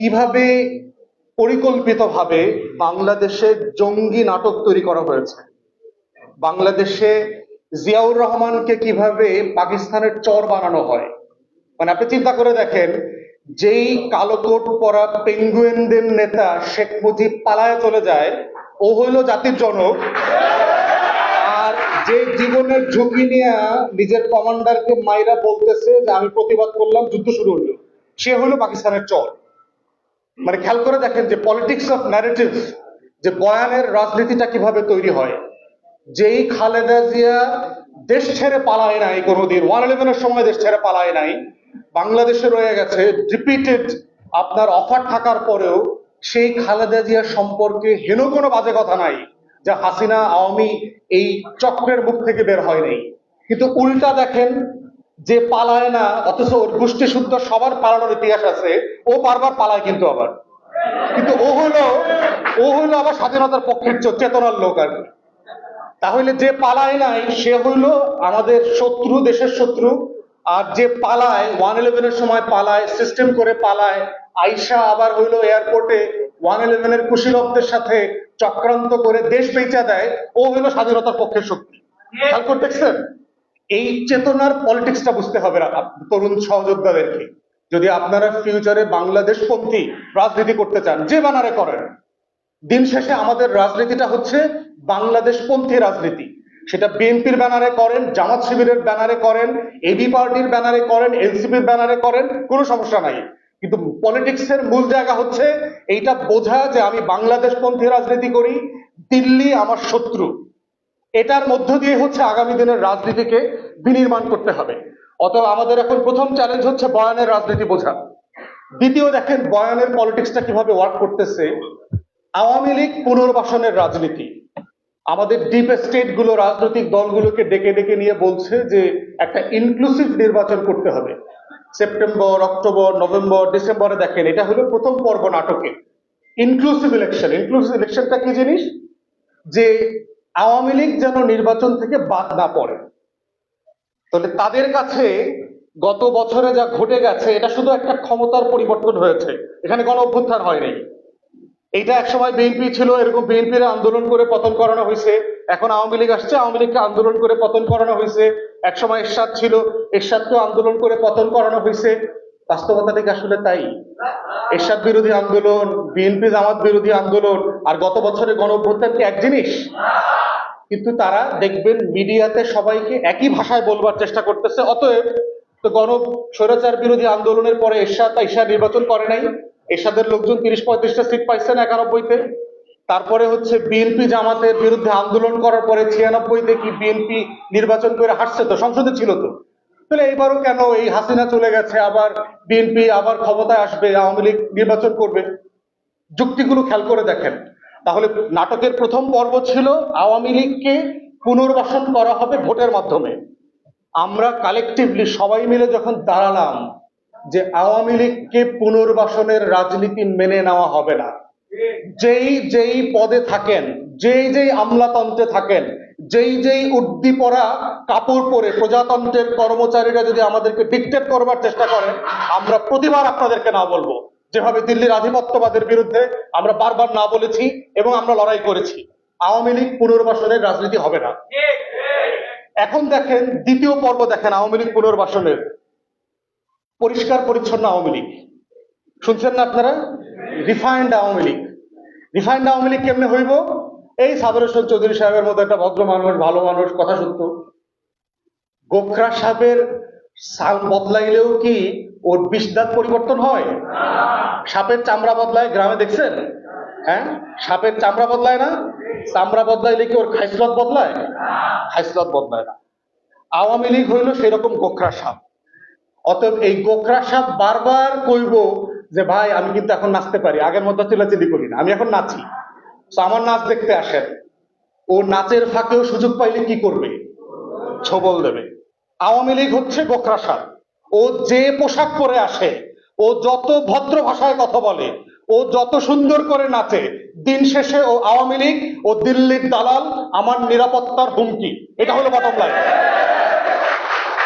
কীভাবে পরিকল্পিতভাবে বাংলাদেশে জঙ্গি নাটক তৈরি করা হয়েছে? বাংলাদেশে জিয়াউর রহমানকে কীভাবে পাকিস্তানের চর বানানো হয়? মানে আপনি চিন্তা করে দেখেন, যেই কালো কোট পরা পেঙ্গুয়েনদের নেতা শেখ মুজিব পালায় চলে যায়, ও হইল জাতির জনক। আর যে জীবনের ঝুঁকি নিয়ে নিজের কমান্ডারকে মাইরা বলতেছে যে, আমি প্রতিবাদ করলাম, যুদ্ধ শুরু হলো সে হলো পাকিস্তানের চর। মানে খেয়াল করে দেখেন যে পলিটিক্স অফ ন্যারেটিভ যে বয়ানের রাজনীতিটা কীভাবে তৈরি হয়। যেই খালেদা জিয়া দেশ ছেড়ে পালায় নাই কোনোদিন, ওয়ান ইলেভেনের সময় দেশ ছেড়ে পালায় নাই, বাংলাদেশে রয়ে গেছে রিপিটেড আপনার অফার থাকার পরেও সেই খালেদা জিয়া সম্পর্কে হেন কোনো বাজে কথা নাই, যে হাসিনা, আওয়ামী এই চক্রের মুখ থেকে বের হয় নাই। কিন্তু উল্টা দেখেন যে পালায় না, অথচ ওর গোষ্ঠী শুদ্ধ সবার পালানোর ইতিহাস আছে, ও বারবার পালায় কিন্তু আবার। কিন্তু ও হলো ও হলো আবার স্বাধীনতার পক্ষের চেতনার লোক আর তাহলে যে পালায় নাই, সে হইল আমাদের শত্রু, দেশের শত্রু। আর যে পালায়, ওয়ান ইলেভেনের সময় পালায়, সিস্টেম করে পালায়, আইসা আবার হইল এয়ারপোর্টে ওয়ান ইলেভেনের কুশীলবদের সাথে চক্রান্ত করে দেশ বেচা দেয়, ও হইল স্বাধীনতার পক্ষের শক্তি খেয়াল করে দেখছেন এই চেতনার পলিটিক্সটা বুঝতে হবে তরুণ সহযোদ্ধাদেরকে। যদি আপনারা ফিউচারে বাংলাদেশ পন্থী রাজনীতি করতে চান, যে বানারে করেন, দিন শেষে আমাদের রাজনীতিটা হচ্ছে বাংলাদেশ পন্থী রাজনীতি। সেটা বিএনপির ব্যানারে করেন, জামাত শিবিরের ব্যানারে করেন এবি পার্টির ব্যানারে করেন এনসিপির ব্যানারে করেন, কোনো সমস্যা নাই। কিন্তু পলিটিক্স এর মূল জায়গা হচ্ছে এইটা বোঝা যে আমি বাংলাদেশ পন্থী রাজনীতি করি, দিল্লি আমার শত্রু। এটার মধ্য দিয়ে হচ্ছে আগামী দিনের রাজনীতিকে বিনির্মাণ করতে হবে। অতএব আমাদের এখন প্রথম চ্যালেঞ্জ হচ্ছে বয়ানের রাজনীতি বোঝা। দ্বিতীয় দেখেন, বয়ানের পলিটিক্সটা কীভাবে ওয়ার্ক করতেছে? আওয়ামী লীগ পুনর্বাসনের রাজনীতি। আমাদের ডিপ স্টেটগুলো, রাজনৈতিক দলগুলোকে ডেকে ডেকে নিয়ে বলছে যে একটা ইনক্লুসিভ নির্বাচন করতে হবে। সেপ্টেম্বর, অক্টোবর, নভেম্বর, ডিসেম্বরে দেখেন, এটা হলো প্রথম পর্ব নাটকে। ইনক্লুসিভ ইলেকশন ইনক্লুসিভ ইলেকশনটা কি জিনিস? যে আওয়ামী লীগ যেন নির্বাচন থেকে বাদ না পড়ে। তাহলে তাদের কাছে গত বছরে যা ঘটে গেছে, এটা শুধু একটা ক্ষমতার পরিবর্তন হয়েছে। এখানে কোনো অভ্যুত্থান হয়নি। এইটা একসময় বিএনপি ছিল, এরকম বিএনপির আন্দোলন করে পতন করানো হয়েছে। এখন আওয়ামী লীগ আসছে, আওয়ামী লীগকে আন্দোলন করে পতন করানো হয়েছে। একসময় এরশাদ ছিল, এরশাদকেও আন্দোলন করে পতন করানো হয়েছে। বাস্তবতাটা কি আসলে তাই। এরশাদ বিরোধী আন্দোলন, বিএনপি জামাত বিরোধী আন্দোলন আর গত বছরে গণ অভ্যুত্থান কি এক জিনিস? কিন্তু তারা দেখবেন মিডিয়াতে সবাইকে একই ভাষায় বলবার চেষ্টা করতেছে। অতএব তো গণ স্বৈরাচার বিরোধী আন্দোলনের পরে এরশাদ ঈশা নির্বাচন করে নাই। এরশাদের লোকজন তিরিশ পঁয়ত্রিশটা সিট পাইছেন একানব্বইতে। তারপরে হচ্ছে বিএনপি জামাতের বিরুদ্ধে আন্দোলন করার পরে ছিয়ানব্বইতে কি বিএনপি নির্বাচন করে হাসছে তো? সংসদে ছিল তো। তাহলে এইবারও কেন এই হাসিনা চলে গেছে? আবার বিএনপি আবার ক্ষমতায় আসবে, আওয়ামী লীগ নির্বাচন করবে? যুক্তিগুলো খেয়াল করে দেখেন। তাহলে নাটকের প্রথম পর্ব ছিল আওয়ামী লীগকে পুনর্বাসন করা হবে ভোটের মাধ্যমে। আমরা কালেকটিভলি সবাই মিলে যখন দাঁড়ালাম যে আওয়ামী লীগকে পুনর্বাসনের রাজনীতি মেনে নেওয়া হবে না, যেই যেই পদে থাকেন, যেই যেই আমলাতন্ত্রে থাকেন যেই যেই উদ্দীপরা কাপড় পরে প্রজাতন্ত্রের কর্মচারীরা যদি আমাদেরকে ডিকটেট করবার চেষ্টা করেন আমরা প্রতিবার আপনাদেরকে না বলব। যেভাবে দিল্লির আধিপত্যবাদের বিরুদ্ধে আমরা বারবার না বলেছি এবং আমরা লড়াই করেছি। আওয়ামী লীগ পুনর্বাসনের রাজনীতি হবে না। এখন দেখেন, দ্বিতীয় পর্ব দেখেন আওয়ামী লীগ পুনর্বাসনের। পরিষ্কার পরিচ্ছন্ন আওয়ামী লীগ। শুনছেন না আপনারা? রিফাইন্ড আওয়ামী লীগ। রিফাইন্ড আওয়ামী লীগ কেমনে হইব? এই সাবর হোসেন চৌধুরী সাহেবের মতো একটা ভদ্র মানুষ, ভালো মানুষ, কথা সত্য গোখরা সাহেবের সাল বদলাইলেও কি ওর বিষ দাঁত পরিবর্তন হয়? সাপের চামড়া বদলায়, গ্রামে দেখছেন? হ্যাঁ? সাপের চামড়া বদলায় না? চামড়া বদলাইলে কি ওর খাইসলত বদলায়? খাইসলত বদলায় না। আওয়ামী লীগ হইল সেরকম গোখরা সাপ। অতএব এই গোখরা সাপ বারবার কইব যে, ভাই, আমি কিন্তু এখন নাচতে পারি। আগের মতো চিল্লাচিল্লি করি না। আমি এখন নাচি। আমার নাচ দেখতে আসেন। ও নাচের ফাঁকেও সুযোগ পাইলে কি করবে? ছবল দেবে। আওয়ামী লীগ হচ্ছে গোখরা ও যে পোশাক পরে আসে, ও যত ভদ্র ভাষায় কথা বলে, ও যত সুন্দর করে নাচে, দিন শেষে ও আওয়ামী লীগ ও দিল্লির দালাল আমার নিরাপত্তার হুমকি। এটা হলো বটম লাইন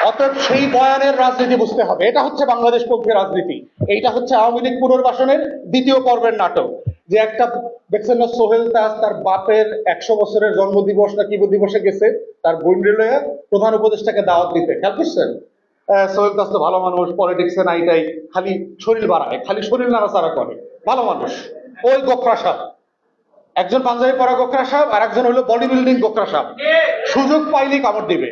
অতএব সেই বয়ানের রাজনীতি বুঝতে হবে। এটা হচ্ছে বাংলাদেশ পক্ষের রাজনীতি। এইটা হচ্ছে আওয়ামী লীগ পুনর্বাসনের দ্বিতীয় পর্বের নাটক। যে একটা দেখছেন না, সোহেল তাজ তার বাপের একশো বছরের জন্মদিবস না কি দিবসে গেছে, তার বোন প্রধান উপদেষ্টাকে দাওয়াত দিতে। খেয়াল করছেন? সোহেল তাজ তো ভালো মানুষ পলিটিক্সে নাইটাই খালি শরীর বাড়ায়, খালি শরীর নাড়াচাড়া করে, ভালো মানুষ। ওই গোখরা সাপ। একজন পাঞ্জাবি পরা গোখরা সাপ আর একজন হলো বডি বিল্ডিং গোখরা সাপ। সুযোগ পাইলেই কামড় দিবে।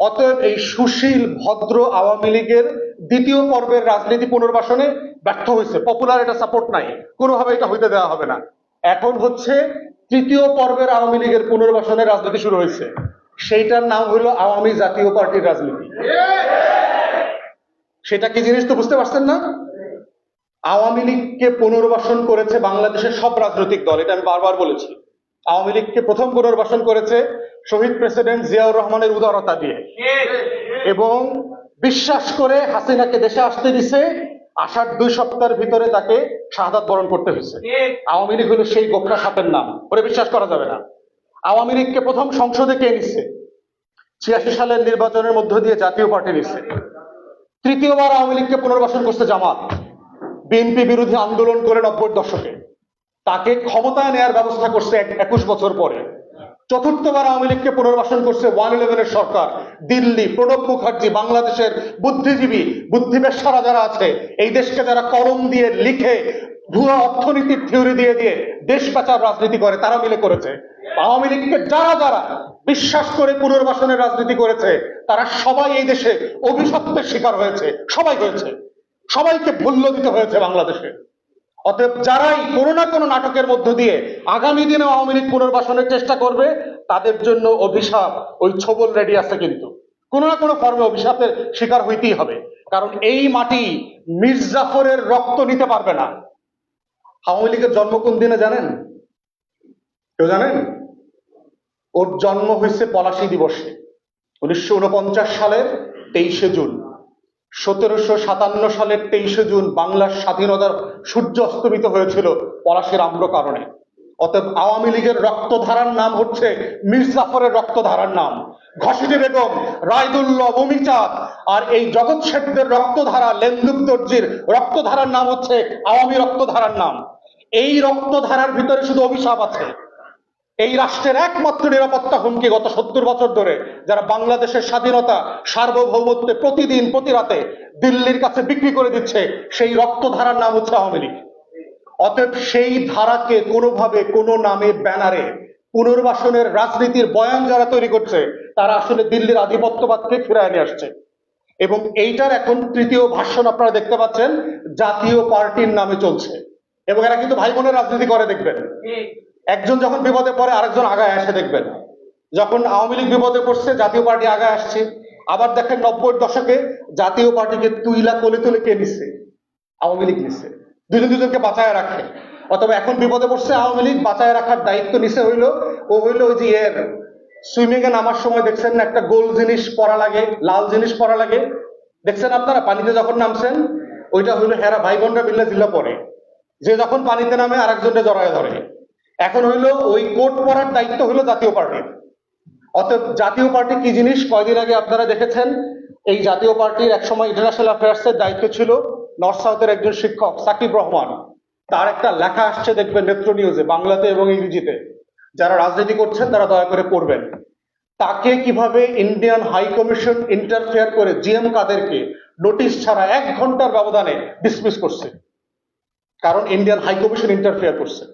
অতএব এই সুশীল, ভদ্র আওয়ামী লীগের দ্বিতীয় পর্বের রাজনীতি পুনর্বাসনে ব্যর্থ হয়েছে। পপুলার এটা সাপোর্ট নাই। কোনোভাবে এটা হইতে দেওয়া হবে না। এখন হচ্ছে তৃতীয় পর্বের আওয়ামী লীগের পুনর্বাসনের রাজনীতি শুরু হয়েছে। সেইটার নাম হলো আওয়ামী জাতীয় পার্টির রাজনীতি। সেটা কি জিনিস তো বুঝতে পারছেন না? আওয়ামী লীগকে পুনর্বাসন করেছে বাংলাদেশের সব রাজনৈতিক দল, এটা আমি বারবার বলেছি। আওয়ামী লীগকে প্রথম পুনর্বাসন করেছে শহীদ প্রেসিডেন্ট জিয়াউর রহমানের উদারতা দিয়ে। এবং বিশ্বাস করে হাসিনাকে দেশে আসতে দিছে আসার দুই সপ্তাহের ভিতরে তাকে শাহাদাত বরণ করতে হয়েছে। আওয়ামী লীগ হলো সেই গোখরা সাপের নাম, ওরে বিশ্বাস করা যাবে না। আওয়ামী লীগকে প্রথম সংসদে কে নিচ্ছে ছিয়াশি সালের নির্বাচনের মধ্য দিয়ে জাতীয় পার্টি নিচ্ছে তৃতীয়বার আওয়ামী লীগকে পুনর্বাসন করছে জামাত। বিএনপি বিরোধী আন্দোলন করে নব্বই দশকে। তাকে ক্ষমতায় নেয়ার ব্যবস্থা করছে এক- একুশ বছর পরে। চতুর্থবার আওয়ামী লীগকে পুনর্বাসন করছে ওয়ান ইলেভেনের সরকার। দিল্লি, প্রণব মুখার্জি, বাংলাদেশের বুদ্ধিজীবী বুদ্ধিবেশারা যারা আছে, এই দেশকে যারা কলম দিয়ে লিখে ভুয়া অর্থনীতির থিওরি দিয়ে দিয়ে দেশ বাঁচার রাজনীতি করে, তারা মিলে করেছে। আওয়ামী লীগকে যারা যারা বিশ্বাস করে পুনর্বাসনের রাজনীতি করেছে, তারা সবাই এই দেশে অভিশপ্তের শিকার হয়েছে। সবাই হয়েছে। সবাইকে মূল্য দিতে হয়েছে বাংলাদেশে। অতএব যারাই কোনো না কোনো নাটকের মধ্য দিয়ে আগামী দিনে আওয়ামী লীগ পুনর্বাসনের চেষ্টা করবে, তাদের জন্য অভিশাপ, ওই ছবল রেডি আছে কিন্তু। কোনো না কোনো ফর্মে অভিশাপের শিকার হইতেই হবে। কারণ এই মাটি মির্জাফরের রক্ত নিতে পারবে না। আওয়ামী লীগের জন্ম কোন দিনে জানেন? কেউ জানেন? ওর জন্ম হয়েছে পলাশী দিবসে, উনিশশো উনপঞ্চাশ সালের তেইশে জুন। সতেরোশো সাতান্ন সালের তেইশে জুন বাংলার স্বাধীনতার সূর্য অস্তমিত হয়েছিল পলাশির আম্র কারণে। অতএব আওয়ামী লীগের রক্তধারার নাম হচ্ছে মির্জাফরের রক্তধারার নাম। ঘসিটি বেগম, রায়দুল্লাহ, ভূমিচাঁদ আর এই জগৎ শেঠদের রক্তধারা লেন্দুক দর্জির রক্তধারার নাম হচ্ছে আওয়ামী রক্তধারার নাম। এই রক্তধারার ভিতরে শুধু অভিশাপ আছে। এই রাষ্ট্রের একমাত্র নিরাপত্তা হুমকি গত সত্তর বছর ধরে, যারা বাংলাদেশের স্বাধীনতা, সার্বভৌমত্বে প্রতিদিন প্রতি রাতে দিল্লির কাছে বিক্রি করে দিচ্ছে, সেই রক্তধারার নাম হচ্ছে আওয়ামী লীগ। অতএব সেই ধারাকে কোনোভাবে, কোনো নামে, ব্যানারে পুনর্বাসনের রাজনীতির বয়ান যারা তৈরি করছে, তারা আসলে দিল্লির আধিপত্যবাদকে ফিরে নিয়ে আসছে। এবং এইটার এখন তৃতীয় ভাষণ আপনারা দেখতে পাচ্ছেন, জাতীয় পার্টির নামে চলছে। এবং এরা কিন্তু ভাই বোনের রাজনীতি করে, দেখবেন। একজন যখন বিপদে পড়ে, আরেকজন আগায় আসে, দেখবেন। যখন আওয়ামী লীগ বিপদে পড়ছে, জাতীয় পার্টি আগায় আসছে। আবার দেখেন নব্বই দশকে জাতীয় পার্টিকে তুইলা কোলে তুলে কে নিচ্ছে আওয়ামী লীগ নিচ্ছে দুজন দুজনকে বাঁচায় রাখে। অথবা এখন বিপদে পড়ছে আওয়ামী লীগ, বাঁচায় রাখার দায়িত্ব নিছে হইল, ও হইল ওই যে এর সুইমিং এ নামার সময় দেখছেন একটা গোল জিনিস পরা লাগে, লাল জিনিস পরা লাগে। দেখছেন আপনারা, পানিতে যখন নামছেন, ওইটা হইল হেরা ভাই বোনরা মিল্লা জিল্লা পরে। যে যখন পানিতে নামে আরেকজনকে জড়ায় ধরে। এখন হইল ওই কোট পরার দায়িত্ব হইল জাতীয় পার্টির অতএব জাতীয় পার্টি কি জিনিস? কয়দিন আগে আপনারা দেখেছেন, এই জাতীয় পার্টির একসময় ইন্টারন্যাশনাল অ্যাফেয়ার্স এর দায়িত্ব ছিল নর্থ সাউথের একজন শিক্ষক, সাকিব রহমান। তার একটা লেখা আসছে দেখবেন নেত্র নিউজে বাংলাতে এবং ইংরেজিতে। যারা রাজনীতি করছেন, তারা দয়া করে পড়বেন। তাকে কীভাবে ইন্ডিয়ান হাই কমিশন ইন্টারফেয়ার করে জিএম কাদেরকে নোটিশ ছাড়া এক ঘণ্টার ব্যবধানে ডিসমিস করছে। কারণ ইন্ডিয়ান হাই কমিশন ইন্টারফেয়ার করছে।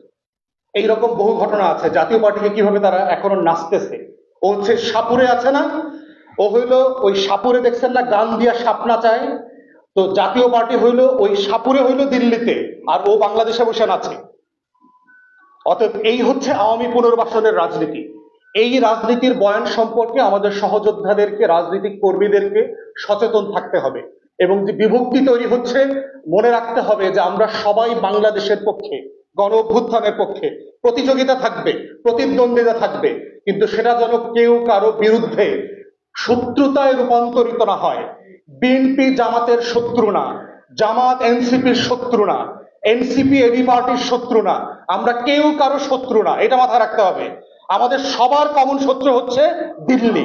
এইরকম বহু ঘটনা আছে। জাতীয় পার্টিকে কীভাবে তারা এখনও নাচতেছে? ও হচ্ছে সাপুরে আছে না? ও হইল ওই সাপুরে দেখছেন না, গান দিয়া সাপ নাচায় তো জাতীয় পার্টি হইল ওই সাপুরে হইল দিল্লিতে, আর ও বাংলাদেশে বসে নাচে। অতএব এই হচ্ছে আওয়ামী পুনর্বাসনের রাজনীতি। এই রাজনীতির বয়ান সম্পর্কে আমাদের সহযোদ্ধাদেরকে, রাজনৈতিক কর্মীদেরকে সচেতন থাকতে হবে এবং যে বিভক্তি তৈরি হচ্ছে, মনে রাখতে হবে যে আমরা সবাই বাংলাদেশের পক্ষে। গণ অভ্যুত্থানের পক্ষে। প্রতিযোগিতা থাকবে, প্রতিদ্বন্দ্বিতা থাকবে, কিন্তু সেটা যেন কেউ কারও বিরুদ্ধে শত্রুতায় রূপান্তরিত না হয়। বিএনপি জামাতের শত্রু না, জামাত এনসিপির শত্রু না, এনসিপি এবি পার্টির শত্রু না, আমরা কেউ কারও শত্রু না, এটা মাথায় রাখতে হবে। আমাদের সবার কমন শত্রু হচ্ছে দিল্লি।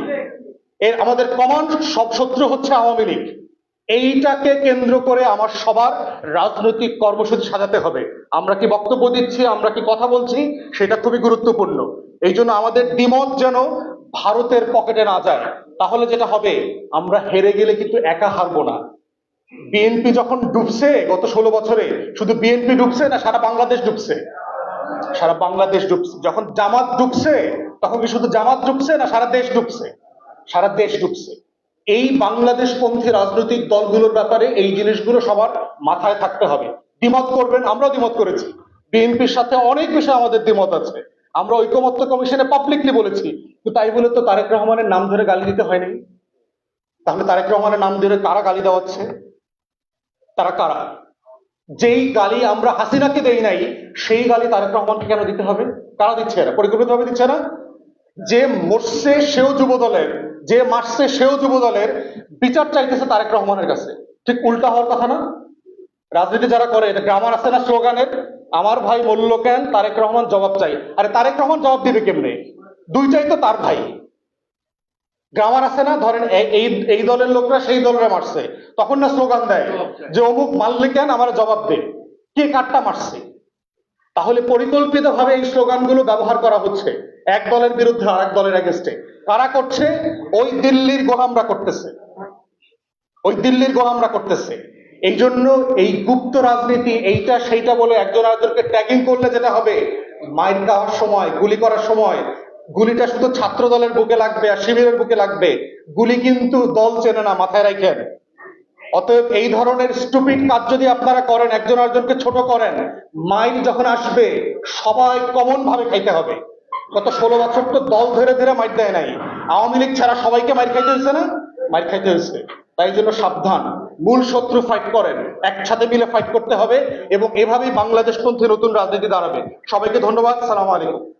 এর আমাদের কমন সব শত্রু হচ্ছে আওয়ামী লীগ। এইটাকে কেন্দ্র করে আমার সবার রাজনৈতিক কর্মসূচি সাজাতে হবে। আমরা কি বক্তব্য দিচ্ছি, আমরা কি কথা বলছি, সেটা খুবই গুরুত্বপূর্ণ। এই জন্য আমাদের দ্বিমত যেন ভারতের পকেটে না যায়। তাহলে যেটা হবে, আমরা হেরে গেলে কিন্তু একা হারবো না। বিএনপি যখন ডুবছে গত ষোলো বছরে, শুধু বিএনপি ডুবছে না, সারা বাংলাদেশ ডুবছে। সারা বাংলাদেশ ডুবছে। যখন জামাত ডুবছে, তখন কি শুধু জামাত ডুবছে না, সারা দেশ ডুবছে? সারা দেশ ডুবছে। এই বাংলাদেশ পন্থী রাজনৈতিক দলগুলোর ব্যাপারে এই জিনিসগুলো সবার মাথায় থাকতে হবে। দ্বিমত করবেন, আমরাও দ্বিমত করেছি। বিএনপির সাথে অনেক বিষয়ে আমাদের দ্বিমত আছে। আমরা ঐকমত্য কমিশনে পাবলিকলি বলেছি তাই বলে তো তারেক রহমানের নাম ধরে গালি দিতে হয়নি। তাহলে তারেক রহমানের নাম ধরে কারা গালি দেওয়া হচ্ছে তারা কারা? যেই গালি আমরা হাসিনাকে দেই নাই, সেই গালি তারেক রহমানকে কেন দিতে হবে? কারা দিচ্ছে না পরিকল্পিতভাবে দিচ্ছে না যে মরছে সেও যুব দলের যে মারছে সেও যুব দলের বিচার চাইতেছে তারেক রহমানের কাছে। ঠিক উল্টা হওয়ার কথা না? রাজনীতি যারা করে এটা গ্রামার আছে না স্লোগানের আমার ভাই মূল্য কেন তারেক রহমান জবাব চাই। আরে তারেক রহমান জবাব দিবে কেমনে? দুইটাই তো তার ভাই। গ্রামার আছে না ধরেন এই এই দলের লোকরা সেই দলের মারছে। তখন না স্লোগান দেয় যে অমুক মারলে কেন আমার জবাব দে। কে কাটটা মারছে? তাহলে পরিকল্পিতভাবে এই স্লোগানগুলো ব্যবহার করা হচ্ছে। এক দলের বিরুদ্ধে আর এক দলের এগেস্টে কারা করছে? ওই দিল্লির গোলামরা করতেছে। ওই দিল্লির গোলামরা করতেছে। এই জন্য এই গুপ্ত রাজনীতি, এইটা সেইটা বলে একজন আরেকজনকে ট্যাগিং করলে যেটা হবে? মাইর খাওয়ার সময়, গুলি করার সময়, গুলিটা শুধু ছাত্র দলের বুকে লাগবে আর শিবিরের বুকে লাগবে। গুলি কিন্তু দল চেনে না, মাথায় রাখেন অতএব এই ধরনের স্টুপিড কাজ যদি আপনারা করেন, একজন আরেকজনকে ছোট করেন মাইল যখন আসবে, সবাই কমন ভাবে খাইতে হবে। গত ষোলো বছর তো দল ধরে ধরে মাইর দেয় নাই। আওয়ামী লীগ ছাড়া সবাইকে মাইর খাইতে হয়েছে না? মাইর খাইতে হয়েছে তাই জন্য সাবধান। মূল শত্রু ফাইট করেন। একসাথে মিলে ফাইট করতে হবে এবং এভাবেই বাংলাদেশ পন্থী নতুন রাজনীতি দাঁড়াবে। সবাইকে ধন্যবাদ। সালাম আলাইকুম।